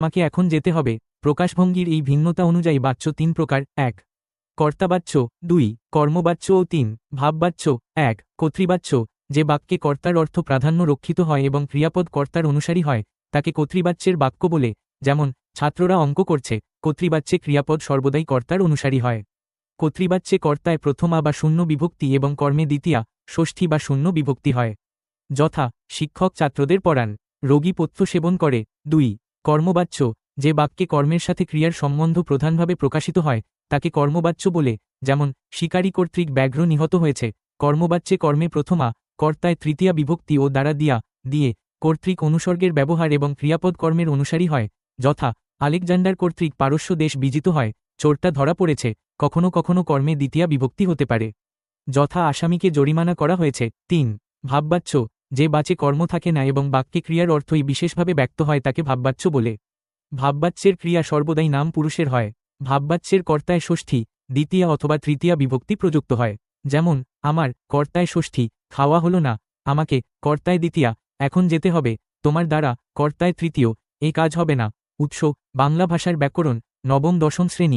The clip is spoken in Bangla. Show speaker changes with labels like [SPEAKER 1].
[SPEAKER 1] আমাকে এখন যেতে হবে। প্রকাশভঙ্গির এই ভিন্নতা অনুযায়ী বাচ্য তিন প্রকার। এক, কর্তাবাচ্য। দুই, কর্মবাচ্য ও তিন, ভাববাচ্য। এক, কর্তৃবাচ্য। যে বাক্যে কর্তার অর্থ প্রাধান্য রক্ষিত হয় এবং ক্রিয়াপদ কর্তার অনুসারী হয়, তাকে কর্তৃবাচ্যের বাক্য বলে, যেমন, ছাত্ররা অঙ্ক করছে, কর্তৃবাচ্যে ক্রিয়াপদ সর্বদাই কর্তার অনুসারী হয়। কর্তৃবাচ্যে কর্তায় প্রথমা বা শূন্য বিভক্তি এবং কর্মে দ্বিতীয়া, ষষ্ঠী বা শূন্য বিভক্তি হয়। যথা, শিক্ষক ছাত্রদের পড়ান। রোগী পথ্য সেবন করে। দুই কর্মবাচ্য, যে বাক্যে কর্মের সাথে ক্রিয়ার সম্বন্ধ প্রধানভাবে প্রকাশিত হয়, তাকে কর্মবাচ্য বলে, যেমন, শিকারী কর্তৃক ব্যাঘ্র নিহত হয়েছে, কর্মবাচ্যে কর্মে প্রথমা, কর্তায় তৃতীয়া বিভক্তি ও দ্বারা দিয়া, দিয়ে, কর্তৃক অনুসর্গের ব্যবহার এবং ক্রিয়াপদ কর্মের অনুসারী হয়, যথা, আলেকজান্ডার কর্তৃক পারস্য দেশ বিজিত হয়, চোরটা ধরা পড়েছে, কখনো কখনো কর্মে দ্বিতীয়া বিভক্তি হতে পারে। যথা আসামিকে জরিমানা করা হয়েছে। তিন, ভাববাচ্য যে বাচে কর্ম থাকে না এবং বাক্যে ক্রিয়ার অর্থই বিশেষভাবে ব্যক্ত হয় তাকে ভাববাচ্য বলে। ভাববাচ্যের ক্রিয়া সর্বদাই নাম পুরুষের হয়। ভাববাচ্যের কর্তায় ষষ্ঠী, দ্বিতীয়া অথবা তৃতীয়া বিভক্তি প্রযুক্ত হয়। যেমন, আমার কর্তায় ষষ্ঠী, খাওয়া হলো না, আমাকে কর্তায় দ্বিতীয়া, এখন যেতে হবে, তোমার দ্বারা কর্তায় তৃতীয়, এ কাজ হবে না। উৎস, বাংলা ভাষার ব্যাকরণ, নবম দশম শ্রেণি